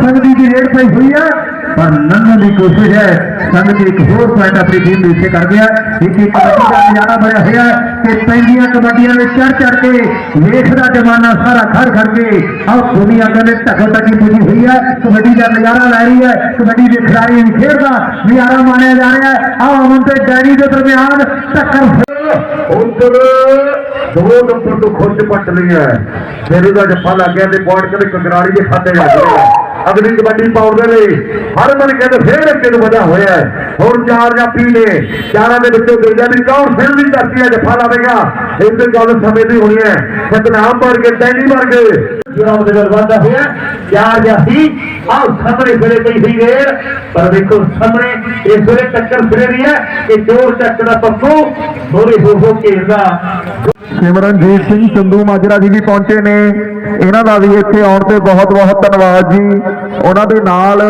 ਸੰਗਦੀ ਦੀ raid ਪਈ ਹੋਈ ਹੈ ਪਰ ਲੰਘਣ ਦੀ ਕੋਸ਼ਿਸ਼ ਹੈ। ਸੰਗਤੀ ਇੱਕ ਹੋਰ ਪੁਆਇੰਟ ਆਪਣੀ ਟੀਮ ਦੇ ਹਿੱਸੇ ਕਰ ਗਿਆ। ਇੱਕ ਇੱਕ ਕਬੱਡੀ ਦਾ ਨਜ਼ਾਰਾ ਬਣਿਆ ਹੋਇਆ ਹੈ ਪੈਂਦੀਆਂ ਕਬੱਡੀਆਂ ਵਿੱਚ ਚੜ ਚੜ ਕੇ ਵੇਖਦਾ ਜਮਾਨਾ ਸਾਰਾ ਖੜ ਖੜ ਕੇ, ਆਹ ਦੁਨੀਆ ਕਹਿੰਦੇ ਢਕਲ ਤੱਕੀ ਪੁੱਜੀ ਹੋਈ ਹੈ। ਕਬੱਡੀ ਦਾ ਨਜ਼ਾਰਾ ਲੈ ਰਹੀ ਹੈ। ਕਬੱਡੀ ਦੇ ਖਿਡਾਰੀ ਵੀ ਖੇਡਦਾ, ਨਜ਼ਾਰਾ ਮਾਣਿਆ ਜਾ ਰਿਹਾ ਹੈ। ਆਹ ਅਮਨ ਤੇ ਡੈਨੀ ਦੇ ਦਰਮਿਆਨ ਟੱਕਰ ਉਧਰ ਦੋ ਨੰਬਰ ਤੋਂ ਖੁੱਜ ਪੱਟ ਲਈ ਹੈ ਫਿਰ ਉਹਦਾ ਜੱਫਾ ਲੱਗ ਗਿਆ ਤੇ ਪੁਆਇੰਟ ਕਦੇ ਕੰਗਰਾਲੀ ਦੇ ਖਾਤੇ ਲੱਗ ਗਿਆ। ਅਗਲੀ ਕਬੱਡੀ ਪਾਉਣ ਦੇ ਲਈ ਹਰਮਨ ਕਹਿੰਦੇ ਫੇਰ ਅੱਗੇ ਨੂੰ ਵਧਿਆ ਹੋਇਆ ਹੈ। ਹੁਣ ਚਾਰ ਜਾਪੀ ਨੇ, ਚਾਰਾਂ ਦੇ ਵਿੱਚੋਂ ਦੂਜਾ ਵੀ ਕੌਣ ਫਿਰ ਵੀ ਧਰਤੀ ਦਾ ਜੱਫਾ ਲਾਵੇਗਾ। ਇਸ ਤੇ ਗੱਲ ਸਮੇਂ ਦੀ ਹੋਣੀ ਹੈ। ਸਤਨਾਮ ਵਰ ਕੇ ਟੈਨੀ ਵਰ ਕੇ। ਜਿਹੜਾ ਉਹਦੇ ਨਾਲ ਵਾਧਾ ਹੋਇਆ ਚਾਰ ਜਾਪੀ, ਆਹ ਸਾਹਮਣੇ ਫਿਰੇ ਪਈ ਹੋਈ ਵੇਰ। ਪਰ ਦੇਖੋ ਸਾਹਮਣੇ ਇਸ ਵੇਲੇ ਟੱਕਰ ਫਿਰੇ ਰਹੀ ਹੈ ਕਿ ਜੋਰ ਚੱਕ ਦਾ ਪੱਪੂ ਮੋਰੇ ਹੋ ਹੋ ਘੇਰਦਾ ਸਿਮਰਨਜੀਤ ਸਿੰਘ ਸੰਧੂ ਮਾਜਰਾ ਜੀ ਵੀ ਪਹੁੰਚੇ ਨੇ। ਇਹਨਾਂ ਦਾ ਵੀ ਇੱਥੇ ਆਉਣ ਤੇ ਬਹੁਤ ਬਹੁਤ ਧੰਨਵਾਦ ਜੀ। ਉਹਨਾਂ ਦੇ ਨਾਲ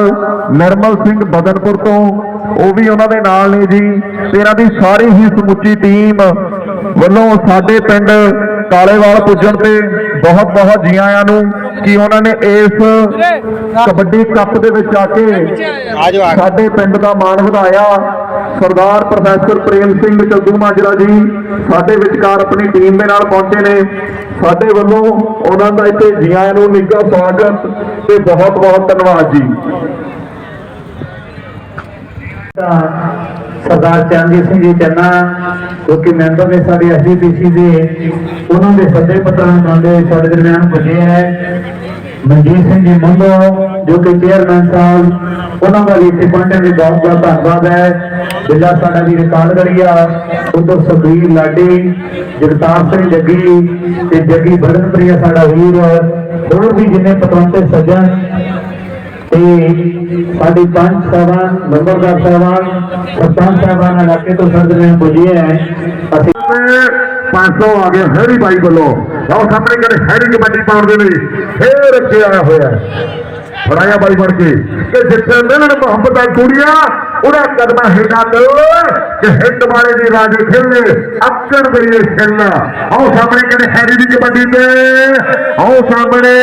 ਨਿਰਮਲ ਸਿੰਘ ਬਦਨਪੁਰ ਤੋਂ, ਉਹ ਵੀ ਉਹਨਾਂ ਦੇ ਨਾਲ ਨੇ ਜੀ। ਤੇ ਇਹਨਾਂ ਦੀ ਸਾਰੀ ਹੀ ਸਮੁੱਚੀ ਟੀਮ ਵੱਲੋਂ ਸਾਡੇ ਪਿੰਡ ਕਾਲੇਵਾਲ ਪੁੱਜਣ ਤੇ ਬਹੁਤ ਬਹੁਤ ਜੀ ਆਇਆਂ ਨੂੰ ਕਿ ਉਹਨਾਂ ਨੇ ਇਸ ਕਬੱਡੀ ਕੱਪ ਦੇ ਵਿੱਚ ਆ ਕੇ ਸਾਡੇ ਪਿੰਡ ਦਾ ਮਾਣ ਵਧਾਇਆ। ਸਰਦਾਰ ਪ੍ਰੋਫੈਸਰ ਪ੍ਰੇਮ ਸਿੰਘ ਚੰਦੂ ਮਾਜਰਾ ਜੀ ਸਾਡੇ ਵਿਚਕਾਰ ਆਪਣੀ ਟੀਮ ਦੇ ਨਾਲ ਪਹੁੰਚੇ ਨੇ। ਸਾਡੇ ਵੱਲੋਂ ਉਹਨਾਂ ਦਾ ਇੱਥੇ ਜੀ ਆਇਆਂ ਨੂੰ ਨਿੱਘਾ ਸਵਾਗਤ ਤੇ ਬਹੁਤ ਬਹੁਤ ਧੰਨਵਾਦ ਜੀ। ਸਰਦਾਰ ਚਰਨਜੀਤ ਸਿੰਘ ਜੀ ਚੰਨਾ ਜੋ ਕਿ ਮੈਂਬਰ ਨੇ ਸਾਡੇ ਐਸਜੀਪੀਸੀ ਦੇ, ਉਹਨਾਂ ਦੇ ਸੱਦੇ ਪੱਤਰਾਂ ਨੂੰ ਸਾਡੇ ਦਰਮਿਆਨ ਪੁੱਜੇ ਹੈ। ਮਨਜੀਤ ਸਿੰਘ ਜੀ ਮੁੰਡੋ ਜੋ ਕਿ ਚੇਅਰਮੈਨ ਸਾਹਿਬ, ਉਹਨਾਂ ਦਾ ਵੀ ਇੱਥੇ ਪਹੁੰਚਣ ਲਈ ਬਹੁਤ ਬਹੁਤ ਧੰਨਵਾਦ ਹੈ। ਜਿੱਲਾ ਸਾਡਾ ਵੀ ਰਿਕਾਰਡ ਕਰੀਆ, ਉਧਰ ਸੁਖਵੀਰ ਲਾਡੀ, ਜਗਤਾਰ ਸਿੰਘ ਜੱਗੀ ਤੇ ਜੱਗੀ ਬੜਨਪ੍ਰਿਆ ਸਾਡਾ ਵੀਰ, ਹੋਰ ਵੀ ਜਿੰਨੇ ਪਤਵੰਤੇ ਸੱਜਣ ਤੇ ਸਾਡੀ ਪੰਜ ਸਾਹਿਬਾਨ ਨੰਬਰਦਾਰ ਸਾਹਿਬਾਨ ਸਰਪੰਚ ਸਾਹਿਬਾਨ ਇਲਾਕੇ ਤੋਂ ਸਾਡੇ ਨੇ ਪੁੱਜੇ ਹੈ ਅਸੀਂ 500 ਆ ਗਿਆ ਹੈਰੀ ਬਾਈ ਵੱਲੋਂ। ਲਓ ਸਾਹਮਣੇ ਕਹਿੰਦੇ ਹੈਰੀ ਕਬੱਡੀ ਪਾਉਣ ਦੇ ਲਈ ਫੇਰ ਅੱਗੇ ਆਇਆ ਹੋਇਆ। ਹੈ ਫੜਾਇਆ ਬਾਈ ਬਣ ਕੇ। ਕਿ ਜਿੱਥੇ ਮਿਲਣ ਮੁਹੱਬਤ ਕੁੜੀਆਂ ਉਹਦਾ ਕਦਮਾ ਹੇਠਾਂ ਕਰੋ ਕਿ ਹਿੱਟ ਵਾਲੇ ਦੀ ਰਾਜੇ ਖੇਲੇ ਅੱਕੜ ਗਈ ਖੇਲਣਾ ਆਓ ਸਾਹਮਣੇ ਕਹਿੰਦੇ, ਹੈਰੀ ਦੀ ਕਬੱਡੀ ਤੇ। ਆਓ ਸਾਹਮਣੇ।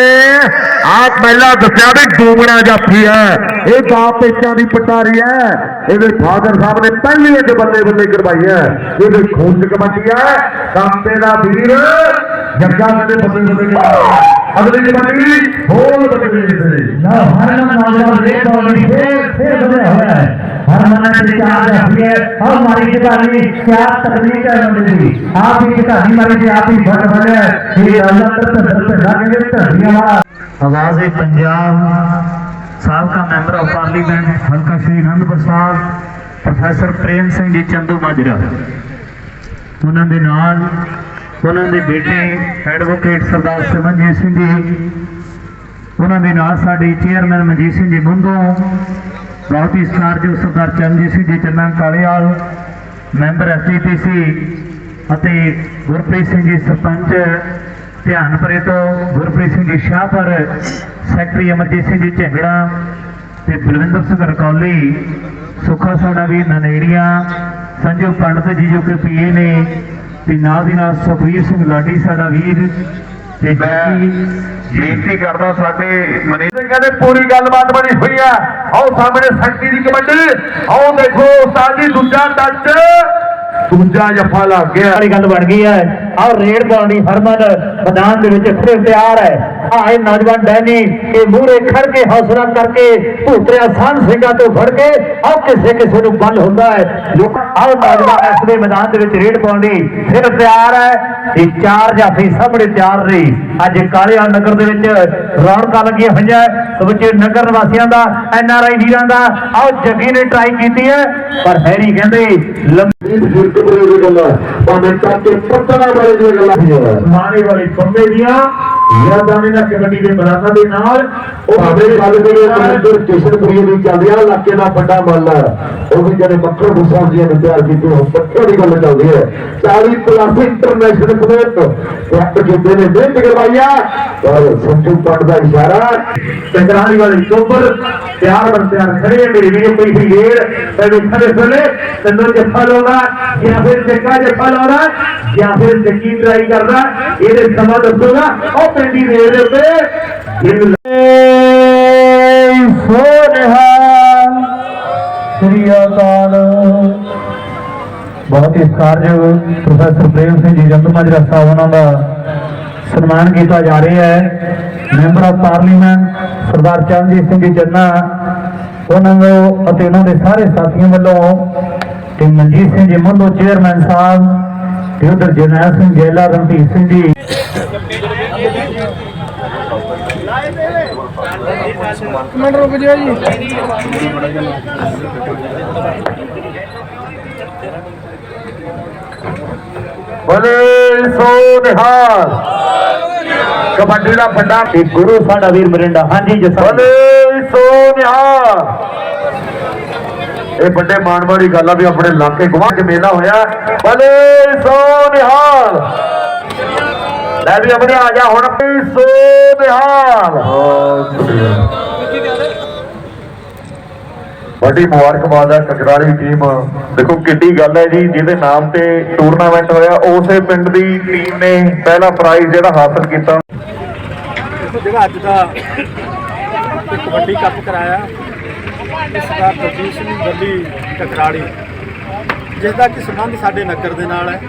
ਆਪ ਪਹਿਲਾਂ ਦੱਸਿਆ ਵੀ ਡੂਮਣਾ ਜਾਫੀ ਹੈ। ਇਹ ਬਾਪ ਪੇਚਾਂ ਦੀ ਪਟਾਰੀ ਹੈ। ਇਹਦੇ ਫਾਦਰ ਸਾਹਿਬ ਨੇ ਪਹਿਲੀ ਇੱਕ ਬੱਲੇ ਬੱਲੇ ਕਰਵਾਈ ਹੈ। ਇਹਦੇ ਖੂਨ ਚ ਕਬੱਡੀ ਹੈ। ਕਾਪੇ ਦਾ ਵੀਰ ਜੱਗਾ ਦੇ ਬੱਲੇ ਬੱਲੇ ਕਰਵਾਇਆ ਅਗਲੀ ਕਬੱਡੀ ਹੋਰ ਬੱਲੇ ਬੱਲੇ ਨਾ ਹਰ ਨੌਜਵਾਨ ਦੇ ਬੋਲੀ ਫੇਰ ਫੇਰ ਵਧਿਆ ਹੋਇਆ ਹੈ। ਹਰ ਮਨ ਦੇ ਚਾਰ ਰੱਖੀ ਹੈ ਹਰ ਮਾਰੀ ਜਗਾਨੀ ਕਿਆ ਤਕਨੀਕ ਹੈ ਬੰਦੇ ਦੀ ਆਪ ਹੀ ਜਗਾਨੀ ਮਾਰੀ ਤੇ ਆਪ ਹੀ ਫਟ ਫਟ ਹੈ। ਇਹ ਅੱਲਾਹ ਤਰ ਤਰ ਤਰ ਲੱਗੇ ਧਰਨੀਆਂ ਵਾਲਾ ਆਵਾਜ਼ ਹੈ ਪੰਜਾਬ ਸਾਬਕਾ ਮੈਂਬਰ ਆਫ ਪਾਰਲੀਮੈਂਟ। ਹਲਕਾ ਸ਼੍ਰੀ ਅਨੰਦਪੁਰ ਸਾਹਿਬ ਪ੍ਰੋਫੈਸਰ ਪ੍ਰੇਮ ਸਿੰਘ ਜੀ ਚੰਦੂ ਮਾਜਰਾ। ਉਹਨਾਂ ਦੇ ਨਾਲ ਉਹਨਾਂ ਦੇ ਬੇਟੇ ਐਡਵੋਕੇਟ ਸਰਦਾਰ ਸਿਮਰਨਜੀਤ ਸਿੰਘ ਜੀ, ਉਹਨਾਂ ਦੇ ਨਾਲ ਸਾਡੇ ਚੇਅਰਮੈਨ ਮਨਜੀਤ ਸਿੰਘ ਜੀ ਮੁੰਦੋਂ ਬਹੁਤ ਹੀ ਸਤਿਕਾਰਯੋਗ ਸਰਦਾਰ ਚਰਨਜੀਤ ਸਿੰਘ ਜੀ, ਚੰਨਾ ਕਾਲੇਵਾਲ ਮੈਂਬਰ ਐਸਜੀਪੀਸੀ ਅਤੇ ਗੁਰਪ੍ਰੀਤ ਸਿੰਘ ਜੀ ਸਰਪੰਚ ਧਿਆਨਪੁਰੇ ਤੋਂ ਗੁਰਪ੍ਰੀਤ ਸਿੰਘ ਜੀ ਸ਼ਾਹਪੁਰ ਸੈਕਟਰੀ ਅਮਰਜੀਤ ਸਿੰਘ ਜੀ ਝੰਗੜਾ ਤੇ ਬਲਵਿੰਦਰ ਸਿੰਘ ਰਕੌਲੀ, ਸੁੱਖਾ ਸਾਡਾ ਵੀ ਨਨੇੜੀਆਂ, ਸੰਜੂ ਪੰਡਤ ਜੀ ਜੋ ਕਿ ਪੀਏ ਨੇ ਤੇ ਨਾਲ ਦੀ ਨਾਲ ਸੁਖਵੀਰ ਸਿੰਘ ਲਾਡੀ ਸਾਡਾ ਵੀਰ ਤੇ ਬਾਕੀ ਬੇਨਤੀ ਕਰਦਾ ਸਾਡੇ ਮੈਨੇਜਰ ਕਹਿੰਦੇ ਪੂਰੀ ਗੱਲਬਾਤ ਬਣੀ ਹੋਈ ਹੈ ਆਓ ਸਾਹਮਣੇ ਸ਼ਕਤੀ ਦੀ ਕਬੱਡੀ ਆਓ ਦੇਖੋ ਜੀ ਦੂਜਾ ਟੱਚ ਦੂਜਾ ਜਫਾ ਲੱਗ ਗਿਆ। ਵਾਲੀ ਗੱਲ ਬਣ ਗਈ ਹੈ। ਆਹ ਰੇਡ ਪਾਉਣੀ ਹਰਮਨ ਮੈਦਾਨ ਦੇ ਵਿੱਚ ਫਿਰ ਤਿਆਰ ਹੈ। ਆਹ ਨੌਜਵਾਨ ਡੈਨੀ ਇਹ ਮੂਹਰੇ ਖੜ ਕੇ ਹੌਸਲਾ ਕਰਕੇ ਭੂਤਰਿਆ ਸੰਨ ਸਿੰਘਾਂ ਤੋਂ ਫੜ ਕੇ ਆਹ ਕਿਸੇ ਕਿਸੇ ਨੂੰ ਬਲ ਹੁੰਦਾ ਹੈ। ਲੋਕ ਆਹ ਨੌਜਵਾਨ, ਇਸ ਦੇ ਮੈਦਾਨ ਦੇ ਵਿੱਚ ਰੇਡ ਪਾਉਣੀ, ਫਿਰ ਤਿਆਰ ਹੈ। ਇਹ ਚਾਰ ਜਾਫੀ ਸਾਹਮਣੇ ਤਿਆਰ ਰਹੀ। ਅੱਜ ਕਾਲਿਆ ਨਗਰ ਦੇ ਵਿੱਚ ਰੌਣਕਾਂ ਲੱਗੀਆਂ ਹੋਈਆਂ। ਸਮੁੱਚੇ ਨਗਰ ਨਿਵਾਸੀਆਂ ਦਾ, ਐਨ ਆਰ ਆਈ ਵੀਰਾਂ ਦਾ ਆਹ ਜੱਗੀ ਨੇ ਟਰਾਈ ਕੀਤੀ ਹੈ। ਪਰ ਹੈਰੀ ਕਹਿੰਦੇ, ਲੰਬੀ ਇਹ ਬਜ਼ੁਰਗ ਬਰੇ ਦੀ ਗੱਲਾਂ, ਭਾਵੇਂ ਚਾਚੇ ਪੱਤਣਾ ਬਾਰੇ ਦੀਆਂ ਗੱਲਾਂ ਮਾਰੇ ਵਾਲੀ ਬੰਬੇ ਦੀਆਂ ਯਾਦਾਂ ਨੇ ਨਾ ਕਬੱਡੀ ਦੇ ਮੈਦਾਨਾਂ ਦੇ ਨਾਲ। ਉਹ ਭਾਵੇਂ ਗੱਲ ਕਰੀਏ ਕਮਿੰਦਰ ਕਿਸ਼ਨਪੁਰੀ ਦੀ ਚੱਲਦੀ ਆ ਇਲਾਕੇ ਦਾ ਵੱਡਾ ਮੱਲ ਉਹ ਵੀ ਜਿਹੜੇ ਮੱਖਣ ਬੁੱਸਾ ਜੀ ਨੇ ਤਿਆਰ ਕੀਤੇ ਹੋ ਪੱਕੇ ਦੀ ਗੱਲ ਚੱਲਦੀ ਹੈ। 40 ਪਲੱਸ ਇੰਟਰਨੈਸ਼ਨਲ ਪਲੇਅਰ ਕੱਪ ਕੀਤੇ ਨੇ। ਮਿਹਨਤ ਕਰਵਾਈਆ ਪਰ ਸੰਜੂ ਪੰਡ ਦਾ ਇਸ਼ਾਰਾ। ਟਕਰਾਲੀ ਵਾਲੀ ਚੋਬਰ پیار بن پیار کھڑے میری ویڈیو کوئی بھی گیر پہلے کھڑے سنے تندر کے پھل ہونا یا پھر چکا کے پھل ہو رہا یا پھر چکی کر رہا یہ سما دسو گا اور پینڈی دیر پہ بہت ہی سکارجو پروفیسر پریم سنگھ جی جند ماجرا صاحب انہوں کا سنمان کیا جا رہا ہے member of parliament Sardar Charanjit Singh ji Channa ਉਹਨਾਂ ਨੂੰ ਅਤੇ ਉਹਨਾਂ ਦੇ ਸਾਰੇ ਸਾਥੀਆਂ ਵੱਲੋਂ ਤੇ ਮਨਜੀਤ ਸਿੰਘ ਜੀ ਮੰਦੋ ਚੇਅਰਮੈਨ ਸਾਹਿਬ ਤੇ ਉਧਰ ਜਰਨੈਲ ਸਿੰਘ ਜੈਲਾ ਰਣਧੀਰ ਸਿੰਘ ਜੀ। ਮਿੰਟ ਰੁਕ ਜਿਓ ਜੀ। ਬੋਲੇ ਸੋ ਨਿਹਾਲ ਕਬੱਡੀ ਦਾ ਵੱਡਾ ਤੇ ਗੁਰੂ ਸਾਡਾ ਵੀਰ ਮਰਿੰਡਾ। ਹਾਂਜੀ ਜਸਾ। ਬੋਲੇ ਸੋ ਨਿਹਾਲ ਇਹ ਵੱਡੇ ਮਾਣ ਵਾਲੀ ਗੱਲ ਆ ਵੀ ਆਪਣੇ ਇਲਾਕੇ ਗਵਾਹ ਚ ਮੇਲਾ ਹੋਇਆ। ਬੋਲੇ ਸੋ ਨਿਹਾਲ ਲੈ ਵੀ ਆਪਣੇ ਆ ਜਾ ਹੁਣ। ਬੋਲੇ ਸੋ ਨਿਹਾਲ ਵੱਡੀ ਮੁਬਾਰਕਬਾਦ ਹੈ ਕਕਰਾਲੀ ਟੀਮ। ਦੇਖੋ ਕਿੱਡੀ ਗੱਲ ਹੈ ਜੀ ਜਿਹਦੇ ਨਾਮ ਤੇ ਟੂਰਨਾਮੈਂਟ ਹੋਇਆ ਉਸੇ ਪਿੰਡ ਦੀ ਟੀਮ ਨੇ ਪਹਿਲਾ ਪ੍ਰਾਈਜ਼ ਜਿਹੜਾ ਹਾਸਲ ਕੀਤਾ। ਜਿਹੜਾ ਅੱਜ ਦਾ ਕਬੱਡੀ ਕੱਪ ਕਰਾਇਆ ਸਰਦਾਰ ਦਰਜੀਤ ਸਿੰਘ ਬੱਲੀ ਕਕਰਾੜੀ ਜਿਸ ਦਾ ਕਿ ਸੰਬੰਧ ਸਾਡੇ ਨਗਰ ਦੇ ਨਾਲ ਹੈ।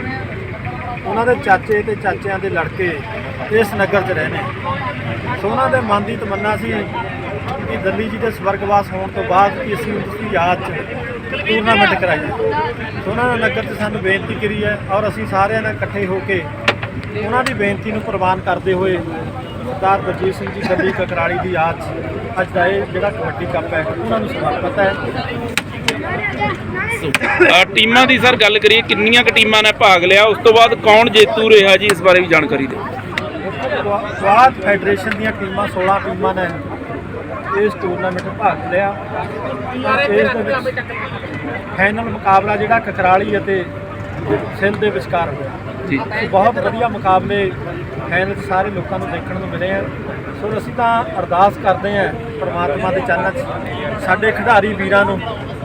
ਉਹਨਾਂ ਦੇ ਚਾਚੇ ਤੇ ਚਾਚਿਆਂ ਦੇ ਲੜਕੇ ਇਸ ਨਗਰ 'ਚ ਰਹਿੰਦੇ ਸੋ ਉਹਨਾਂ ਦੇ ਮਨ ਦੀ ਤਮੰਨਾ ਸੀ ਕਿ ਦਿੱਲੀ ਜੀ ਦੇ ਸਵਰਗਵਾਸ ਹੋਣ ਤੋਂ ਬਾਅਦ ਕਿ ਅਸੀਂ ਉਸ ਦੀ ਯਾਦ 'ਚ ਟੂਰਨਾਮੈਂਟ ਕਰਾਈਏ। ਸੋ ਉਹਨਾਂ ਨੇ ਨਗਰ 'ਚ ਸਾਨੂੰ ਬੇਨਤੀ ਕਰੀ ਹੈ ਔਰ ਅਸੀਂ ਸਾਰਿਆਂ ਨੇ ਇਕੱਠੇ ਹੋ ਕੇ ਉਹਨਾਂ ਦੀ ਬੇਨਤੀ ਨੂੰ ਪ੍ਰਵਾਨ ਕਰਦੇ ਹੋਏ ਸਰਦਾਰ ਦਰਜੀਤ ਸਿੰਘ ਜੀ ਗੱਦੀ ਕਕਰਾਲੀ ਦੀ ਯਾਦ ਅੱਜ ਦਾ ਇਹ ਜਿਹੜਾ ਕਬੱਡੀ ਕੱਪ ਹੈ ਉਹਨਾਂ ਨੂੰ ਸਮਰਪਿਤ ਹੈ। ਅ, ਟੀਮਾਂ ਦੀ ਸਰ ਗੱਲ ਕਰੀਏ ਕਿੰਨੀਆਂ ਕੁ ਟੀਮਾਂ ਨੇ ਭਾਗ ਲਿਆ ਉਸ ਤੋਂ ਬਾਅਦ ਕੌਣ ਜੇਤੂ ਰਿਹਾ ਜੀ ਇਸ ਬਾਰੇ ਵੀ ਜਾਣਕਾਰੀ ਦਿਓ। ਸਵਾਦ ਫੈਡਰੇਸ਼ਨ ਦੀਆਂ ਟੀਮਾਂ 16 ਟੀਮਾਂ ਨੇ ਇਸ ਟੂਰਨਾਮੈਂਟ ਭਾਗ ਲਿਆ। ਔਰ ਇਸ ਦੇ ਵਿੱਚ ਫਾਈਨਲ ਮੁਕਾਬਲਾ ਜਿਹੜਾ ਕਕਰਾਲੀ ਅਤੇ ਸਿੰਧ ਦੇ ਵਿਚਕਾਰ ਹੋਇਆ। ਬਹੁਤ ਵਧੀਆ ਮੁਕਾਬਲੇ 'ਚ ਸਾਰੇ ਲੋਕਾਂ ਨੂੰ ਦੇਖਣ ਨੂੰ ਮਿਲੇ ਆ। ਸੋ ਅਸੀਂ ਤਾਂ ਅਰਦਾਸ ਕਰਦੇ ਹਾਂ ਪ੍ਰਮਾਤਮਾ ਦੇ ਚਰਨਾਂ 'ਚ ਸਾਡੇ ਖਿਡਾਰੀ ਵੀਰਾਂ ਨੂੰ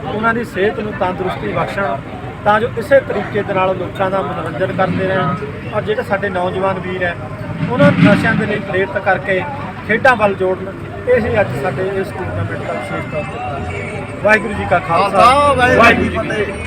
ਉਹਨਾਂ ਦੀ ਸਿਹਤ ਨੂੰ ਤੰਦਰੁਸਤੀ ਬਖਸ਼ਣ ਤਾਂ ਜੋ ਇਸੇ ਤਰੀਕੇ ਦੇ ਨਾਲ ਲੋਕਾਂ ਦਾ ਮਨੋਰੰਜਨ ਕਰਦੇ ਰਹਿਣ। ਔਰ ਜਿਹੜੇ ਸਾਡੇ ਨੌਜਵਾਨ ਵੀਰ ਹੈ ਉਹਨਾਂ ਨੂੰ ਨਸ਼ਿਆਂ ਦੇ ਲਈ ਪ੍ਰੇਰਿਤ ਕਰਕੇ ਖੇਡਾਂ ਵੱਲ ਜੋੜਨ ਇਹ ਹੀ ਅੱਜ ਸਾਡੇ ਇਸ ਟੂਰਨਾਮੈਂਟ ਦਾ ਵਿਸ਼ੇਸ਼ ਤੌਰ ਤੇ ਵਾਹਿਗੁਰੂ ਜੀ ਕਾ ਖਾਲਸਾ ਵਾਹਿਗੁਰੂ ਜੀ ਕੀ ਫਤਿਹ।